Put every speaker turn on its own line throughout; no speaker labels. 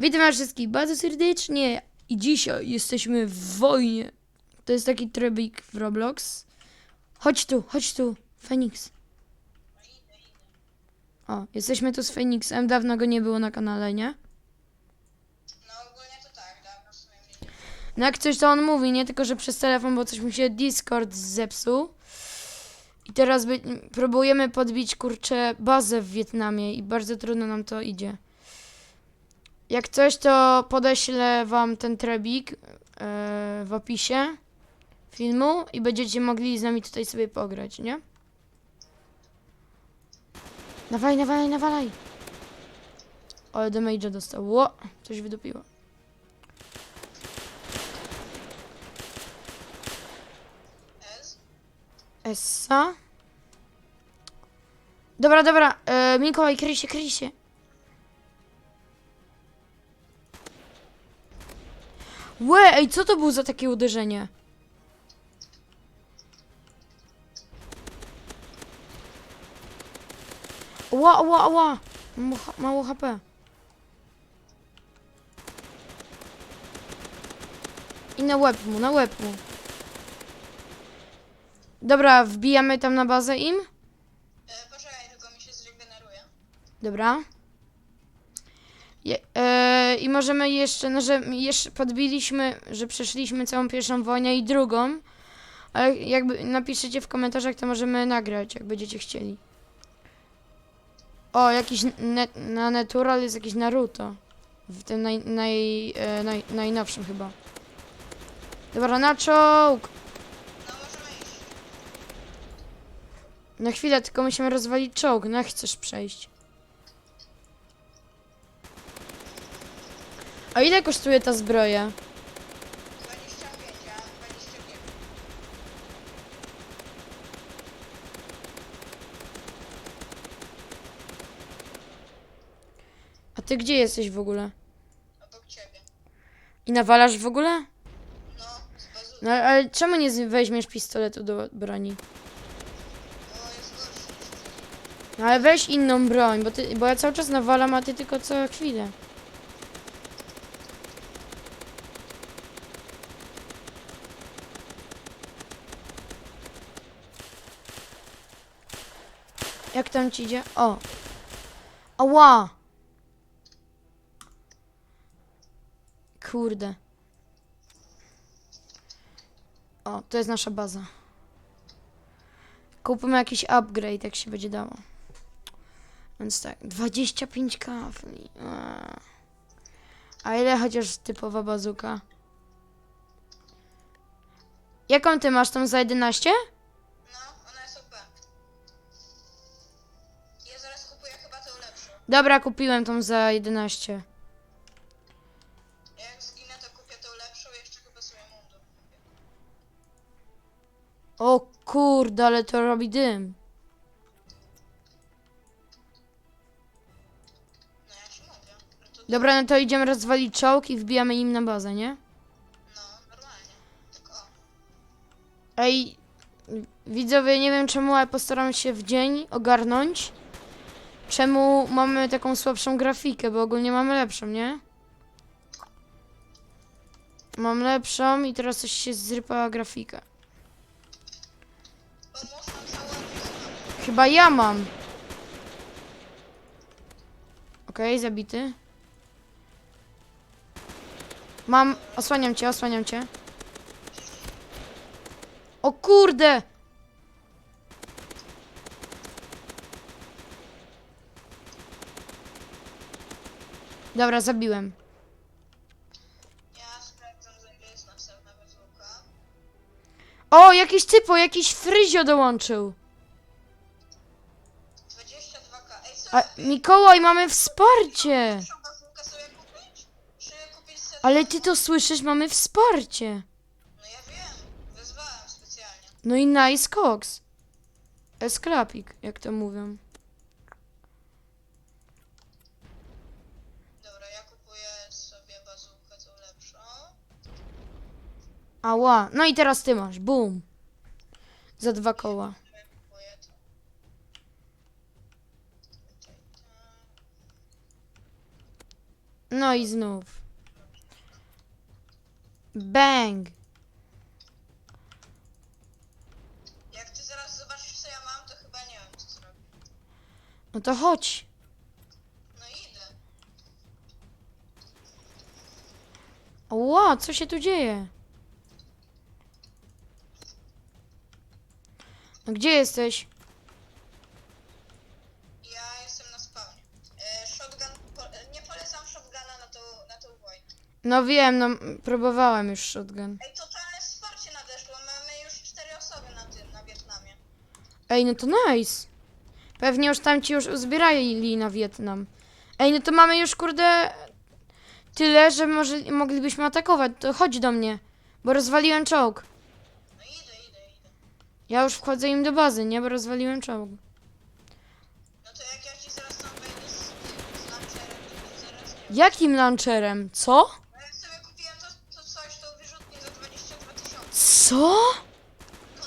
Witam was wszystkich bardzo serdecznie i dzisiaj jesteśmy w wojnie. To jest taki trybik w Roblox. Chodź tu, chodź tu, Phoenix. O, jesteśmy tu z Phoenixem, dawno go nie było na kanale, nie?
No ogólnie to tak, dawno w sumie nie
No jak coś to on mówi, nie tylko, że przez telefon, bo coś mu się Discord zepsuł. I teraz by, próbujemy podbić, kurczę, bazę w Wietnamie i bardzo trudno nam to idzie. Jak coś, to podeślę wam ten trebik e, w opisie filmu i będziecie mogli z nami tutaj sobie pograć, nie? Nawalaj, nawalaj, nawalaj! Ale damage'a dostał. Ło! Coś wydupiło. Essa. Dobra, dobra. E, Mikołaj, kryj się, kryj się. Łe, ej, co to było za takie uderzenie? Ła, ła, ła. Mało, HP. I na łeb mu, na łeb mu. Dobra, wbijamy tam na bazę im.
E, poczekaj, tylko mi się zregeneruje.
Dobra. Je, e, I możemy jeszcze, no że jeszcze podbiliśmy, że przeszliśmy całą pierwszą wojnę i drugą. Ale jakby napiszecie w komentarzach, to możemy nagrać, jak będziecie chcieli. O, jakiś ne, na Natural jest jakiś Naruto. W tym naj, naj, e, naj, najnowszym chyba. Dobra, na czołg! Na chwilę, tylko musimy rozwalić czołg. No, chcesz przejść. A ile kosztuje ta zbroja?
25, a 25.
A ty gdzie jesteś w ogóle?
Obok ciebie.
I nawalasz w ogóle?
No, z.
No ale czemu nie z- weźmiesz pistoletu do broni?
Bo jest gorszy niż ty.
No ale weź inną broń, bo, ty, bo ja cały czas nawalam, a ty tylko co chwilę. Jak tam ci idzie? O! Ała! Kurde. O, to jest nasza baza. Kupimy jakiś upgrade, jak się będzie dało. Więc tak, 25 kafli. A ile chociaż typowa bazuka? Jaką ty masz tą za 11? Dobra, kupiłem tą za 11.
Jak zginę, to kupię tą lepszą, jeszcze chyba sobie mundur kupię.
O kurde, ale to robi dym.
No ja ci mówię. No to
Dobra, no to idziemy rozwalić czołg i wbijamy im na bazę, nie?
no, normalnie. Tak o.
Ej, widzowie, nie wiem czemu, ale postaram się w dzień ogarnąć. Czemu mamy taką słabszą grafikę, bo ogólnie mamy lepszą, nie? Mam lepszą i teraz coś się zrypała grafika. Chyba ja mam. Okej, zabity. Mam, osłaniam cię, osłaniam cię. O kurde! Dobra, zabiłem.
Ja sprawdzam, za ile jest następna bazuka.
O, jakiś typo, jakiś fryzio dołączył.
22k. Ej, co?
A, Mikołaj, mamy wsparcie.
Lepszą bazookę sobie kupić? Czy kupić sobie...
Ale ty to słyszysz, mamy wsparcie.
No ja wiem, wezwałem specjalnie.
No i nice cox. Esklapik, jak to mówią.
Dobra, ja kupuję sobie bazookę tą lepszą.
Ała. No i teraz ty masz. Boom. Za dwa koła. No i znów. Bang.
Jak ty zaraz zobaczysz co ja mam, to chyba nie wiem co zrobić.
No to chodź.
No idę.
Ła, co się tu dzieje? Gdzie jesteś?
Ja jestem na spawnie. E, shotgun, po, e, nie polecam shotguna na tą, na tą wojnę.
No wiem, no m, próbowałem już shotgun.
Ej, totalne wsparcie nadeszło. Mamy już cztery osoby na tym, na Wietnamie.
Ej, no to nice. Pewnie już tam ci już uzbierali na Wietnam. Ej, no to mamy już kurde tyle, że może moglibyśmy atakować. To chodź do mnie, bo rozwaliłem czołg.
No idę, idę, idę.
Ja już wchodzę im do bazy, nie? Bo rozwaliłem czołg.
No to jak ja ci zaraz tam wejdę z, z launcherem, to zaraz nie
Jakim launcherem? Co?
No jak sobie kupiłem to, to coś, to wyrzutnie za 22 tysiące.
Co?
No,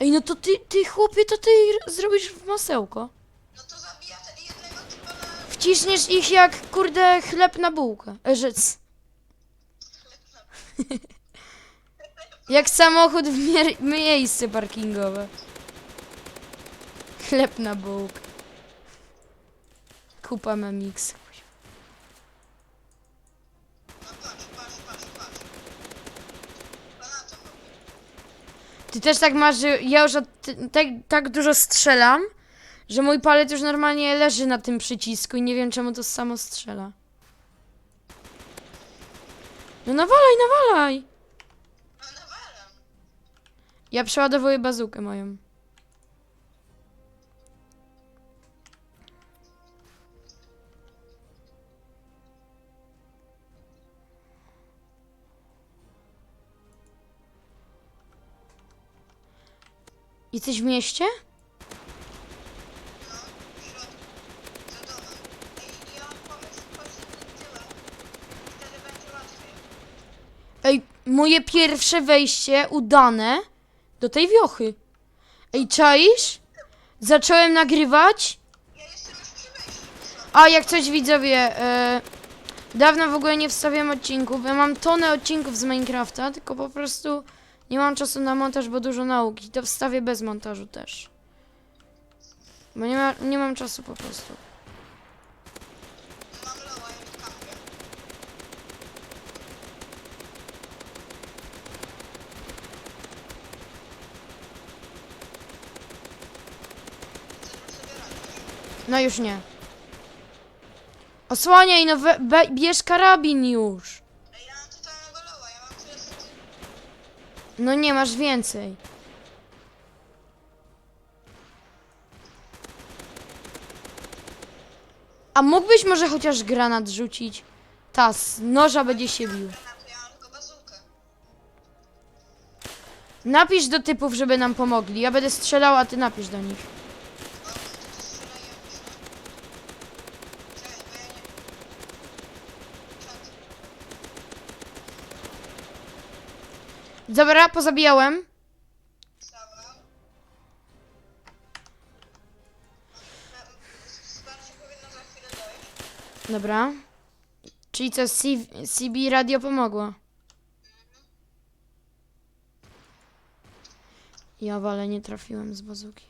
Ej, no to ty, ty chłopie, to ty zrobisz w masełko.
no to zabija te jednego typa na
Wciśniesz ich jak, kurde, chleb na bułkę. E, Rzec. Jak samochód w mie- miejsce parkingowe. Chleb na bułkę. Kupa
na chodzi.
Ty też tak masz, że ja już od, tak, tak dużo strzelam, że mój palec już normalnie leży na tym przycisku i nie wiem czemu to samo strzela. No nawalaj, nawalaj! Ja przeładowuję bazukę moją. Jesteś w mieście?
Ej,
moje pierwsze wejście udane do tej wiochy. Ej, czaisz? Zacząłem nagrywać. A jak coś widzowie, e, dawno w ogóle nie wstawiam odcinków. Ja mam tonę odcinków z Minecrafta, tylko po prostu nie mam czasu na montaż, bo dużo nauki. To wstawię bez montażu też. Bo nie, ma, nie mam czasu po prostu.
Mam loła i w kampie. Widzę, że sobie radzisz.
No już nie. Osłaniaj, no we, be, bierz karabin już.
Ej, ja mam totalnego loła, ja mam tyle co ty.
No nie, masz więcej. A mógłbyś może chociaż granat rzucić? Ta, z noża będzie się bił.
Granatu, ja mam tylko bazookę.
Napisz do typów, żeby nam pomogli. Ja będę strzelał, a ty napisz do nich.
O, to ty strzelaj jakoś, no. Czekaj, bo ja nie... Czat.
Dobra, pozabijałem.
Stawał. Wsparcie powinno za chwilę dojść.
Dobra. Czyli co, CB radio pomogło. Ja wale nie trafiłem z bazuki.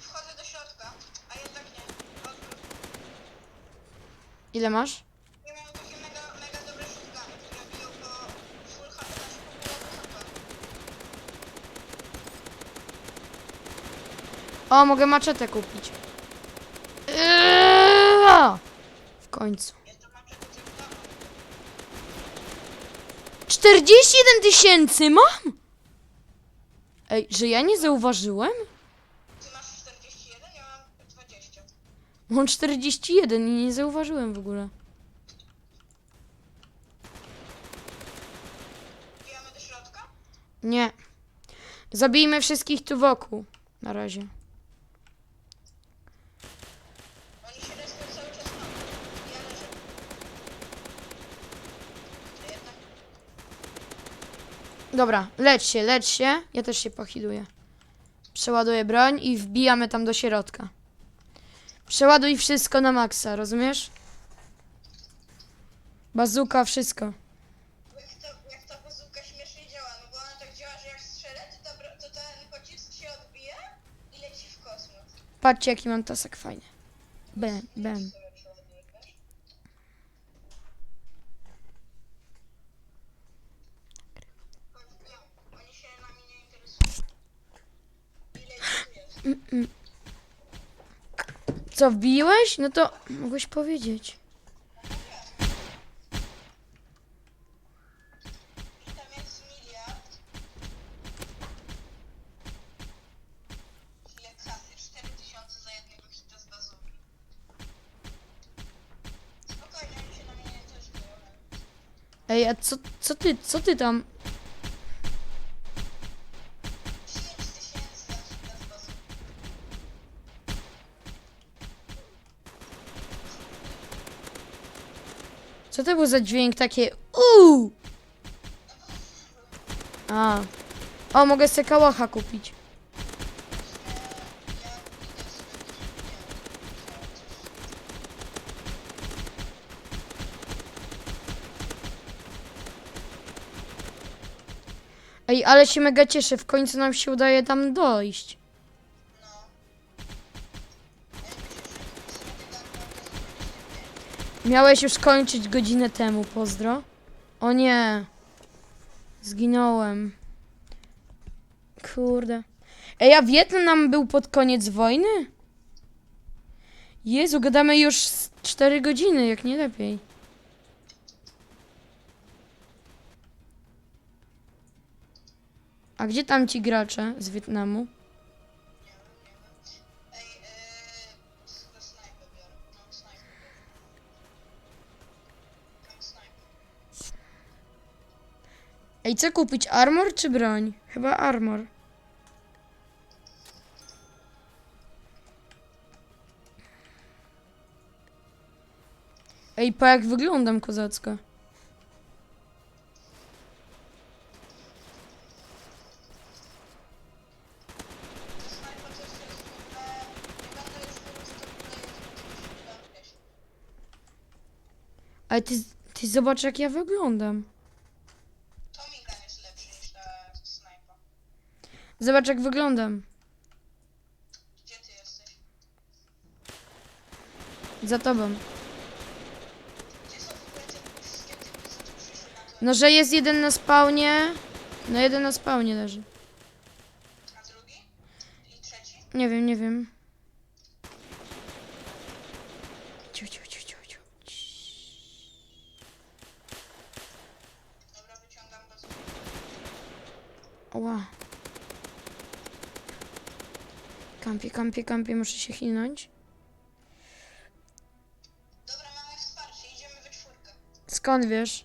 Wchodzę do środka, a jednak nie.
Ile masz? O, mogę maczetę kupić. Eee! W końcu.
Jeszcze mam czego coś dawać.
41 tysięcy mam? Ej, że ja nie zauważyłem?
Ty masz 41, ja mam 20.
Mam 41 i nie zauważyłem w ogóle.
Wbijamy do środka?
Nie. Zabijmy wszystkich tu wokół. Na razie.
Oni się respią cały czas na mnie. Ja leżę. A jednak
Dobra, lecz się, lecz się. Ja też się pochiduję. Przeładuję broń i wbijamy tam do środka. Przeładuj wszystko na maksa, rozumiesz? Bazuka, wszystko.
Jak, ta bazuka śmiesznie działa, no bo ona tak działa, że jak strzelę, to, ta, bro- to ten pocisk się odbija i leci w kosmos.
Patrzcie, jaki mam tasek fajny. Bam, bam.
Sobie przeładuję, wiesz? Nie, oni się nami nie interesują. Ile ich tu jest?
Co, wbiłeś? No to mogłeś powiedzieć.
I tam jest miliard. Ile kasy? 4000 za jednego hita z bazuki. Spokojnie, oni się na mnie nie interesują.
Ej, a co, co ty, co ty tam? Co to był za dźwięk takie uuu? A. O, mogę sobie kałacha kupić. Ej, ale się mega cieszę, w końcu nam się udaje tam dojść. Miałeś już kończyć godzinę temu, pozdro. O nie. Zginąłem. Kurde. Ej, a Wietnam był pod koniec wojny? Jezu, gadamy już 4 godziny, jak nie lepiej. A gdzie tam ci gracze z Wietnamu?
Ej,
co kupić? Armor czy broń? Chyba armor. Ej, pa jak wyglądam kozacko. Ale ty, ty zobacz jak ja wyglądam. Zobacz jak wyglądam.
Gdzie ty jesteś?
Za tobą.
Gdzie są w ogóle te przyszły na to?
No, że jest jeden na spawnie. No jeden na spawnie leży.
A drugi? I trzeci?
Nie wiem, nie wiem. Ciu, ciu, ciu, ciu, ciu.
Dobra, wyciągam bazookę.
Ła. Kampie, kampie, kampie, muszę się chinąć.
Dobra, mamy wsparcie, idziemy we czwórkę.
Skąd wiesz?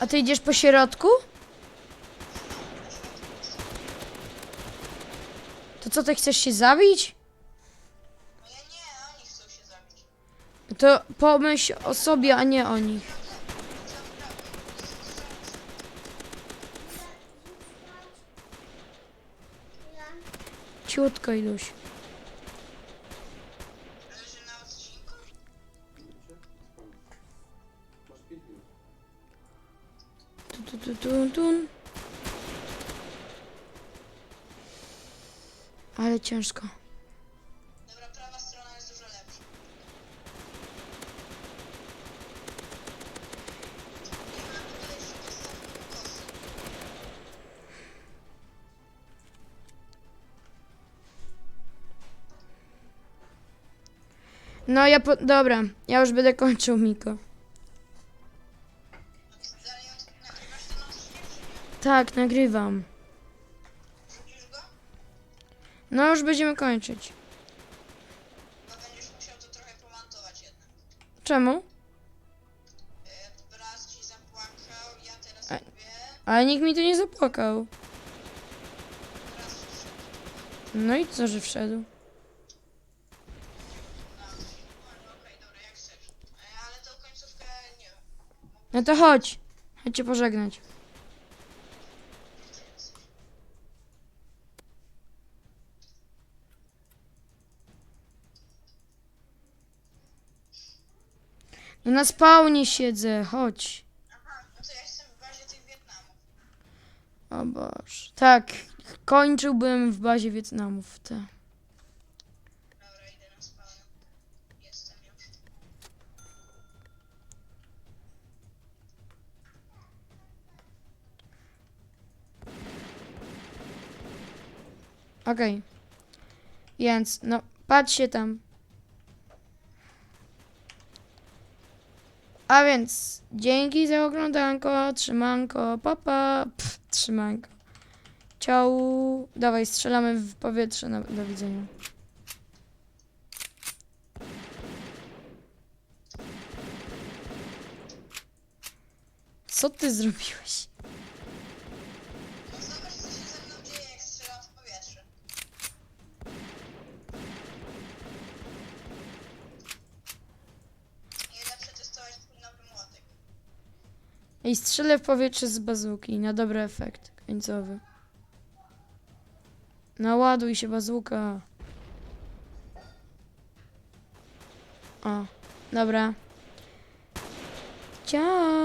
A ty idziesz po środku? To co, ty chcesz się zabić?
No ja nie, oni chcą się zabić.
To pomyśl o sobie, a nie o nich. Ciutko, Iluś. Tu, tu, tu, tu. Ale ciężko. No ja po... Dobra, ja już będę kończył, Miko. Tak, nagrywam. No już będziemy kończyć.
Bo będziesz musiał to trochę pomontować jednak.
Czemu?
Braz ci zapłakał, ja teraz
A-. Ale nikt mi tu nie zapłakał. No i co, że wszedł?
No
to chodź. Chodź cię pożegnać. No na spawnie siedzę, chodź.
No jestem w bazie Wietnamów.
O Boże. Tak, kończyłbym w bazie Wietnamów, te. Okej. Więc, no, patrzcie tam. A więc, dzięki za oglądanko, trzymanko, papa, trzymanko. Ciao. Dawaj, strzelamy w powietrze, do widzenia. Co ty zrobiłeś?
No zobacz, co się ze mną dzieje, jak strzelam w powietrze. Idę przetestować twój nowy młotek.
Ej, strzelę w powietrze z bazuki na dobry efekt końcowy. Naładuj się bazuka. O, dobra. Ciao.